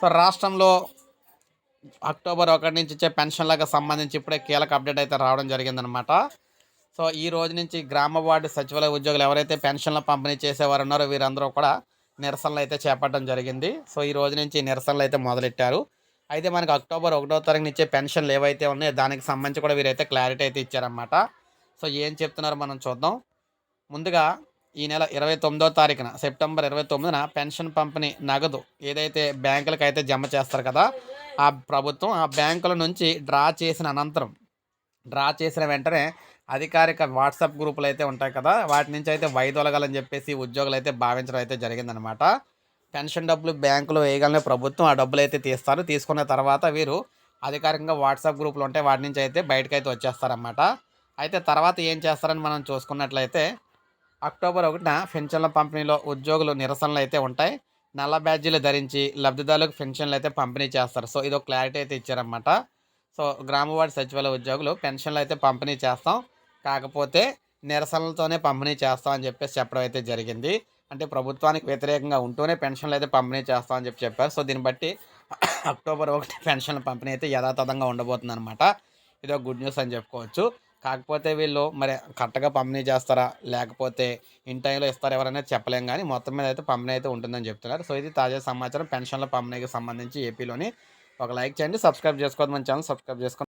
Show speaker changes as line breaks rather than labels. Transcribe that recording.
So రాష్ట్రంలో October ఒకటి నుంచి ఇచ్చే పెన్షన్లకు సంబంధించి ఇప్పుడే కీలక అప్డేట్ అయితే రావడం జరిగిందనమాట సో ఈ రోజు నుంచి గ్రామ వార్డు సచివాలయ ఉద్యోగులు ఎవరైతే పెన్షన్ల పంపిణీ చేసేవారు ఉన్నారో వీరందరూ కూడా నిరసనలు అయితే చేపట్టడం జరిగింది. సో ఈ రోజు నుంచి నిరసనలు అయితే మొదలెట్టారు. అయితే మనకి అక్టోబర్ ఒకటో తారీఖు నుంచే పెన్షన్లు ఏవైతే ఉన్నాయో దానికి సంబంధించి కూడా వీరైతే క్లారిటీ అయితే ఇచ్చారన్నమాట. సో ఏం చెప్తున్నారో మనం చూద్దాం. ముందుగా ఈ నెల ఇరవై తొమ్మిదో తారీఖున సెప్టెంబర్ ఇరవై తొమ్మిదిన పెన్షన్ పంపిణీ నగదు ఏదైతే బ్యాంకులకు అయితే జమ చేస్తారు కదా ఆ ప్రభుత్వం ఆ బ్యాంకుల నుంచి డ్రా చేసిన అనంతరం డ్రా చేసిన వెంటనే అధికారిక వాట్సాప్ గ్రూపులు అయితే ఉంటాయి కదా వాటి నుంచి అయితే వైదొలగాలని చెప్పేసి ఉద్యోగులు అయితే భావించడం అయితే జరిగిందనమాట పెన్షన్ డబ్బులు బ్యాంకులో వేయగలనే ప్రభుత్వం ఆ డబ్బులు అయితే తీస్తారు. తీసుకున్న తర్వాత వీరు అధికారికంగా వాట్సాప్ గ్రూపులు ఉంటాయి వాటి నుంచి అయితే బయటకు అయితే వచ్చేస్తారన్నమాట. అయితే తర్వాత ఏం చేస్తారని మనం చూసుకున్నట్లయితే అక్టోబర్ ఒకటిన పెన్షన్ల పంపిణీలో ఉద్యోగులు నిరసనలు అయితే ఉంటాయి. నల్ల బ్యాడ్జీలు ధరించి లబ్ధిదారులకు పెన్షన్లు అయితే పంపిణీ చేస్తారు. సో ఇదో క్లారిటీ అయితే ఇచ్చారనమాట సో గ్రామవాడి సచివాలయ ఉద్యోగులు పెన్షన్లు అయితే పంపిణీ చేస్తాం. కాకపోతే నిరసనలతోనే పంపిణీ చేస్తాం అని చెప్పేసి చెప్పడం అయితే జరిగింది. అంటే ప్రభుత్వానికి వ్యతిరేకంగా ఉంటూనే పెన్షన్లు అయితే పంపిణీ చేస్తామని చెప్పి చెప్పారు. సో దీన్ని బట్టి అక్టోబర్ ఒకటి పెన్షన్ల పంపిణీ అయితే యథాతథంగా ఉండబోతుంది అనమాట ఇదో గుడ్ న్యూస్ అని చెప్పుకోవచ్చు. కాకపోతే వీళ్ళు మరి కరెక్ట్గా పంపిణీ చేస్తారా? లేకపోతే ఇన్ టైంలో ఇస్తారా ఎవరైనా చెప్పలేం కానీ మొత్తం మీద అయితే పంపిణీ అయితే ఉంటుందని చెప్తున్నారు. సో ఇది తాజా సమాచారం. పెన్షన్ల పంపిణీకి సంబంధించి ఏపీలోని ఒక లైక్ చేయండి. సబ్స్క్రైబ్ చేసుకోవద్దు మన ఛానల్. సబ్స్క్రైబ్ చేసుకోండి